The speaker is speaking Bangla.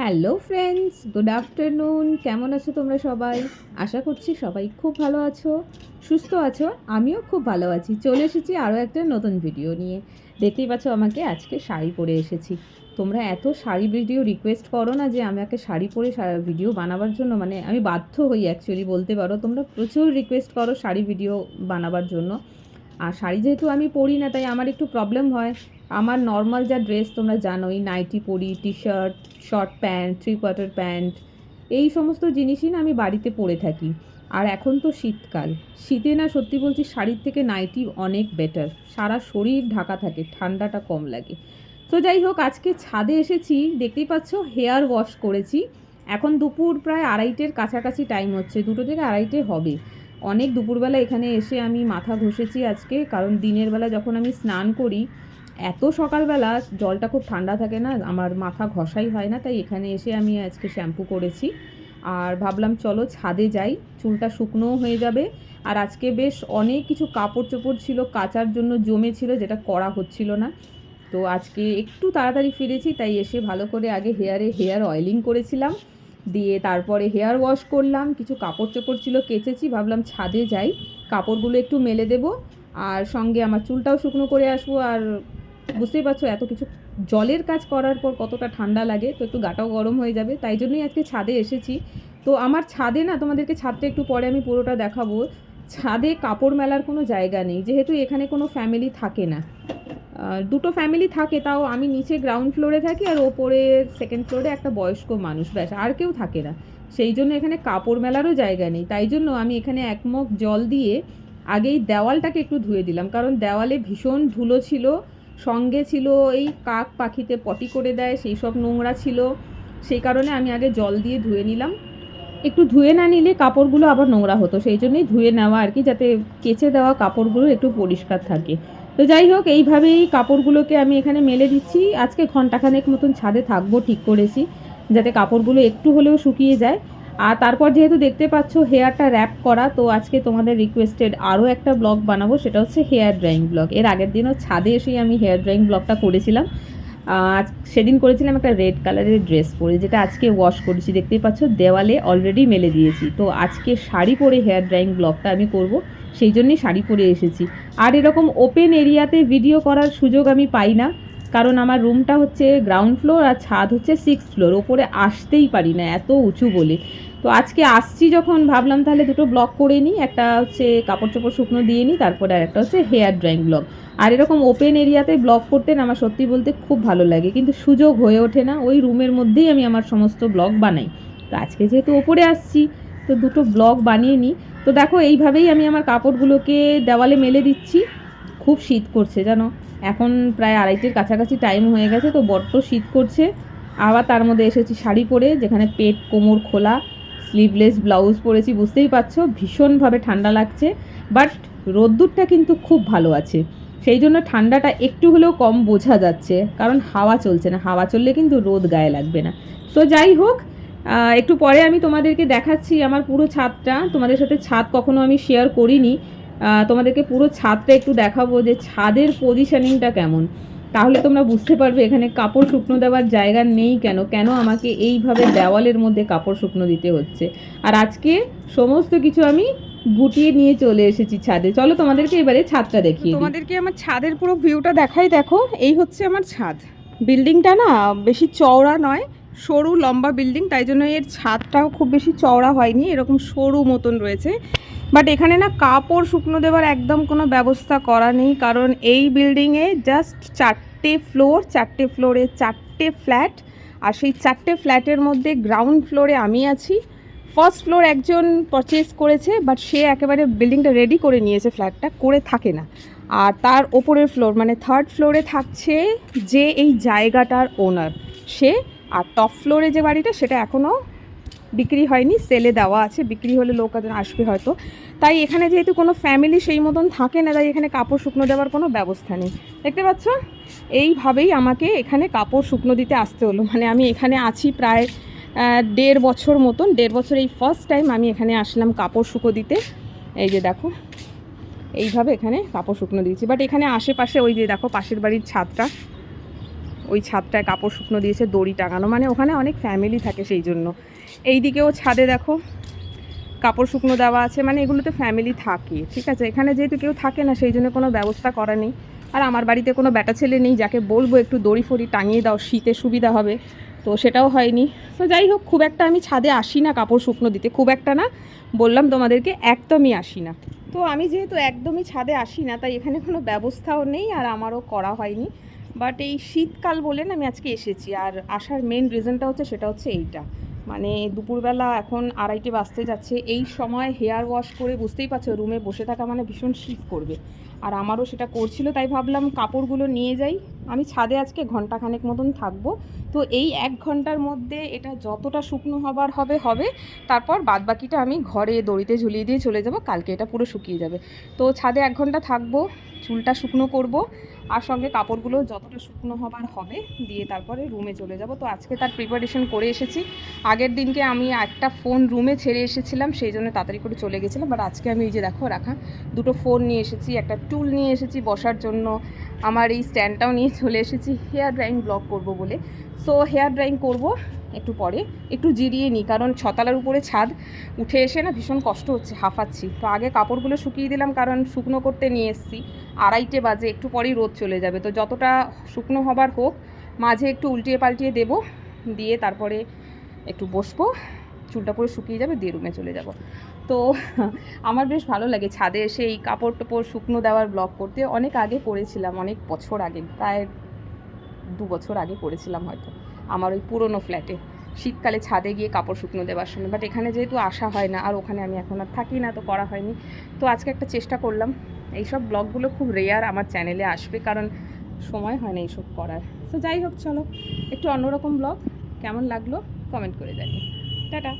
হ্যালো ফ্রেন্ডস গুড আফটারনুন কেমন আছো তোমরা সবাই? আশা করছি সবাই খুব ভালো আছো, সুস্থ আছো, আমিও খুব ভালো আছি। চলে এসেছি আরও একটা নতুন ভিডিও নিয়ে। দেখতেই পাচ্ছ আমাকে আজকে শাড়ি পরে এসেছি। তোমরা এত শাড়ি ভিডিও রিকোয়েস্ট করো না যে আমাকে শাড়ি পরে ভিডিও বানাবার জন্য। মানে আমি বাধ্য হই অ্যাকচুয়ালি বলতে পারো। তোমরা প্রচুর রিকোয়েস্ট করো শাড়ি ভিডিও বানাবার জন্য। আর শাড়ি যেহেতু আমি পরি না, তাই আমার একটু প্রবলেম হয়। আমার নর্মাল যা ড্রেস তোমরা জানোই নাইটি পরি T shirt short pant three quarter pant এই সমস্ত জিনিসই না আমি বাড়িতে পরে থাকি। আর এখন তো শীতকাল। শীতে না সত্যি বলছি শাড়ির থেকে নাইটি অনেক বেটার সারা শরীর ঢাকা থাকে, ঠান্ডাটা কম লাগে। তো যাই হোক, আজকে ছাদে এসেছি, দেখতেই পাচ্ছ হেয়ার ওয়াশ করেছি। এখন দুপুর প্রায় আড়াইটের কাছাকাছি টাইম হচ্ছে, দুটো থেকে আড়াইটে হবে। অনেক দুপুরবেলা এখানে এসে আমি মাথা ঘষেছি আজকে, কারণ দিনের বেলা যখন আমি স্নান করি এত সকালবেলা জলটা খুব ঠান্ডা থাকে না, আমার মাথা ঘষাই হয় না, তাই এখানে এসে আমি আজকে শ্যাম্পু করেছি। আর ভাবলাম চলো ছাদে যাই, চুলটা শুকনোও হয়ে যাবে। আর আজকে বেশ অনেক কিছু কাপড় চোপড় ছিল, কাচার জন্য জমে ছিল, যেটা করা হচ্ছিল না। তো আজকে একটু তাড়াতাড়ি ফিরেছি, তাই এসে ভালো করে আগে হেয়ারে হেয়ার অয়েলিং করেছিলাম। দিয়ে তারপরে হেয়ার ওয়াশ করলাম, কিছু কাপড় চোপড় ছিল কেচেছি, ভাবলাম ছাদে যাই, কাপড়গুলো একটু মেলে দেবো। আর সঙ্গে আমার চুলটাও শুকনো করে আসব, আর বুঝতেই পারছ, এত কিছু জলের কাজ করার পর কতটা ঠান্ডা লাগে, তো একটু গাটাও গরম হয়ে যাবে, তাই জন্যই আজকে ছাদে এসেছি। তো আমার ছাদে না, তোমাদেরকে ছাদটা একটু পরে আমি পুরোটা দেখাবো। ছাদে কাপড় মেলার কোনো জায়গা নেই, যেহেতু এখানে কোনো ফ্যামিলি থাকে না। দুটো ফ্যামিলি থাকে, তাও আমি নিচে গ্রাউন্ড ফ্লোরে থাকি আর ওপরে সেকেন্ড ফ্লোরে একটা বয়স্ক মানুষ, ব্যাস, আর কেউ থাকে না। সেই জন্য এখানে কাপড় মেলারও জায়গা নেই, তাই জন্য আমি এখানে একমগ জল দিয়ে আগেই দেওয়ালটাকে একটু ধুয়ে দিলাম, কারণ দেওয়ালে ভীষণ ধুলো ছিল। সঙ্গে ছিল এই কাক পাখিতে পটি করে দেয়, সেই সব নোংরা ছিল। সেই কারণে আমি আগে জল দিয়ে ধুয়ে নিলাম। একটু ধুয়ে না নিলে কাপড়গুলো আবার নোংরা হতো, সেই জন্যই ধুয়ে নেওয়া আর কি, যাতে কেচে দেওয়া কাপড়গুলো একটু পরিষ্কার থাকে। তো যাই হোক, এইভাবেই কাপড়গুলোকে আমি এখানে মেলে দিচ্ছি। আজকে ঘন্টাখানেক মতন ছাদে থাকব ঠিক করেছি, যাতে কাপড়গুলো একটু হলেও শুকিয়ে যায়। আর তারপর যেহেতু দেখতে পাচ্ছ হেয়ারটা র্যাপ করা, তো আজকে তোমাদের রিকোয়েস্টেড আরও একটা ব্লগ বানাবো, সেটা হচ্ছে হেয়ার ড্রয়িং ব্লগ এর আগের দিনও ছাদে এসেই আমি হেয়ার ড্রয়িং ব্লগটা করেছিলাম। আজ সেদিন করেছিলাম একটা রেড কালারের ড্রেস পরে, যেটা আজকে ওয়াশ করেছি। দেখতেই পাচ্ছ, দেওয়ালে অলরেডি মেলে দিয়েছি। তো আজকে শাড়ি পরে হেয়ার ড্রয়িং ব্লগটা আমি করব, সেই জন্যই শাড়ি পরে এসেছি। আর এরকম ওপেন এরিয়াতে ভিডিও করার সুযোগ আমি পাই না। কারণ আমার রুমটা হচ্ছে গ্রাউন্ড ফ্লোর আর ছাদ হচ্ছে সিক্স ফ্লোর ওপরে আসতেই পারি না, এত উঁচু বলে তো আজকে আসছি যখন, ভাবলাম তাহলে দুটো ব্লগ করে নিই, একটা হচ্ছে কাপড় চোপড় শুকনো দিয়ে নিই, তারপরে আর একটা হচ্ছে হেয়ার ড্রয়িং ব্লগ আর এরকম ওপেন এরিয়াতে ব্লগ করতে না আমার সত্যি বলতে খুব ভালো লাগে, কিন্তু সুযোগ হয়ে ওঠে না, ওই রুমের মধ্যেই আমি আমার সমস্ত ব্লগ বানাই। তো আজকে যেহেতু ওপরে আসছি, তো দুটো ব্লগ বানিয়ে নিই। তো দেখো, এইভাবেই আমি আমার কাপড়গুলোকে দেওয়ালে মেলে দিচ্ছি। খুব শীত করছে, জানো? এখন প্রায় আড়াইটের কাছাকাছি টাইম হয়ে গেছে, তো বড্ড শীত করছে। আবার তার মধ্যে এসেছি শাড়ি পরে, যেখানে পেট, কোমর খোলা স্লিভলেস ব্লাউজ পরেছি, বুঝতেই পারছ? ভীষণভাবে ঠান্ডা লাগছে বাট রোদ্দুরটা কিন্তু খুব ভালো আছে। সেই জন্য ঠান্ডাটা একটু হলেও কম বোঝা যাচ্ছে, কারণ হাওয়া চলছে না। হাওয়া চললে কিন্তু রোদ গায়ে লাগবে না। তো যাই হোক একটু পরে আমি তোমাদেরকে দেখাচ্ছি আমার পুরো ছাদটা। তোমাদের সাথে ছাদ কখনো আমি শেয়ার করিনি। তোমাদেরকে পুরো ছাদটা একটু দেখাবো যে ছাদের পজিশনিংটা কেমন। তাহলে তোমরা বুঝতে পারবে এখানে কাপড় শুকনো দেওয়ার জায়গা নেই কেন? কেন আমাকে এইভাবে দেওয়ালের মধ্যে কাপড় শুকনো দিতে হচ্ছে? আর আজকে সমস্ত কিছু আমি গুটিয়ে নিয়ে চলে এসেছি ছাদে। চলো তোমাদেরকে এবারে ছাদটা দেখি তোমাদেরকে আমার ছাদের পুরো ভিউটা দেখাই, দেখো। এই হচ্ছে আমার ছাদ। বিল্ডিংটা না বেশি চওড়া নয়, সরু লম্বা বিল্ডিং, তাই জন্য এর ছাদটাও খুব বেশি চওড়া হয়নি। এরকম সরু মতন রয়েছে। বাট এখানে না কাপড় শুকনো দেওয়ার একদম কোনো ব্যবস্থা করা নেই। কারণ এই বিল্ডিংয়ে জাস্ট চারটে ফ্লোর চারটে ফ্লোরে চারটে ফ্ল্যাট আর সেই চারটে ফ্ল্যাটের মধ্যে গ্রাউন্ড ফ্লোরে আমি আছি। ফার্স্ট ফ্লোর একজন পারচেস করেছে বাট সে একেবারে বিল্ডিংটা রেডি করে নিয়েছে ফ্ল্যাটটা করে থাকে না। আর তার ওপরের ফ্লোর মানে থার্ড ফ্লোরে থাকছে যে এই জায়গাটার ওনার সে, আর টপ ফ্লোরে যে বাড়িটা, সেটা এখনও বিক্রি হয়নি সেলে দেওয়া আছে, বিক্রি হলে লোক আসবে হয়তো। তাই এখানে যেহেতু কোনো ফ্যামিলি সেই মতন থাকে না, তাই এখানে কাপড় শুকনো দেওয়ার কোনো ব্যবস্থা নেই। দেখতে পাচ্ছ? এইভাবেই আমাকে এখানে কাপড় শুকনো দিতে আসতে হলো। মানে আমি এখানে আছি প্রায় দেড় বছর মতন, দেড় বছর এই ফার্স্ট টাইম আমি এখানে আসলাম কাপড় শুকো দিতে। এই যে দেখো, এইভাবে এখানে কাপড় শুকনো দিয়েছি। বাট এখানে আশেপাশে ওই যে দেখো, পাশের বাড়ির ছাদটা। ওই ছাদটায় কাপড় শুকনো দিয়েছে, দড়ি টাঙানো। মানে ওখানে অনেক ফ্যামিলি থাকে সেই জন্য। এই দিকেও ছাদে দেখো, কাপড় শুকনো দেওয়া আছে। মানে এগুলোতে ফ্যামিলি থাকে, ঠিক আছে? এখানে যেহেতু কেউ থাকে না, সেই জন্য কোনো ব্যবস্থা করা নেই। আর আমার বাড়িতে কোনো ব্যাটা ছেলে নেই, যাকে বলব একটু দড়ি ফড়ি টাঙিয়ে দাও, শীতে সুবিধা হবে। তো সেটাও হয়নি। তো যাই হোক, খুব একটা আমি ছাদে আসি না কাপড় শুকনো দিতে। খুব একটা না, বললাম তোমাদেরকে, একদমই আসি না। তো আমি যেহেতু একদমই ছাদে আসি না, তাই এখানে কোনো ব্যবস্থাও নেই আর আমারও করা হয়নি। বাট এই শীতকাল বলে না আমি আজকে এসেছি। আর আসার মেন রিজনটা হচ্ছে সেটা হচ্ছে এইটা। মানে দুপুরবেলা এখন আড়াইটে বাজতে যাচ্ছে। এই সময় হেয়ার ওয়াশ করে বুঝতেই পারছ রুমে বসে থাকা মানে ভীষণ শীত করবে। আর আমারও সেটা করছিল, তাই ভাবলাম কাপড়গুলো নিয়ে যাই। আমি ছাদে আজকে ঘন্টাখানেক মতন থাকব। তো এই এক ঘণ্টার মধ্যে এটা যতটা শুকনো হবার হবে হবে, তারপর বাদবাকিটা আমি ঘরে দড়িতে ঝুলিয়ে দিয়ে চলে যাব, কালকে এটা পুরো শুকিয়ে যাবে। তো ছাদে এক ঘণ্টা থাকব, চুলটা শুকনো করব, আর সঙ্গে কাপড়গুলো যতটা শুকনো হবার হবে, দিয়ে তারপরে রুমে চলে যাব। তো আজকে তার প্রিপারেশন করে এসেছি। আগের দিনকে আমি একটা ফোন রুমে ছেড়ে এসেছিলাম, সেই জন্য তাড়াতাড়ি করে চলে গেছিলাম। বাট আজকে আমি এই যে দেখো, রাখা, দুটো ফোন নিয়ে এসেছি, একটা টুল নিয়ে এসেছি বসার জন্য। আমার এই স্ট্যান্ডটাও নিয়ে চলে এসেছি। হেয়ার ড্রাইং ব্লগ করব বলে। সো, হেয়ার ড্রাইং করব একটু পরে। একটু জিরিয়ে নিই, কারণ ছতলার উপরে ছাদ উঠে এসে না ভীষণ কষ্ট হচ্ছে, হাঁফাচ্ছি। তো আগে কাপড়গুলো শুকিয়ে দিলাম, কারণ শুকনো করতে নিয়ে এসেছি। আড়াইটে বাজে, একটু পরেই রোদ চলে যাবে। তো যতটা শুকনো হবার হোক, মাঝে একটু উল্টিয়ে পাল্টিয়ে দেব। দিয়ে তারপরে একটু বসবো। চুলটা পুরো শুকিয়ে যাবে, দিয়ে রুমে চলে যাব। তো আমার বেশ ভালো লাগে ছাদে এসে এই কাপড় টাপড় শুকনো দেওয়ার ব্লগ করতে। অনেক আগে করেছিলাম অনেক বছর আগে, প্রায় দু বছর আগে করেছিলাম হয়তো, আমার ওই পুরনো ফ্ল্যাটে শীতকালে ছাদে গিয়ে কাপড় শুকনো দেওয়ার সময় বাট এখানে যেহেতু আসা হয় না, আর ওখানে আমি এখন আর থাকি না, তো করা হয়নি। তো আজকে একটা চেষ্টা করলাম, এইসব ব্লগগুলো খুব রেয়ার আমার চ্যানেলে আসবে, কারণ সময় হয় না এইসব করার। তো যাই হোক, চলো, একটু অন্যরকম ব্লগ কেমন লাগল? কমেন্ট করে জানিয়ে টাটা!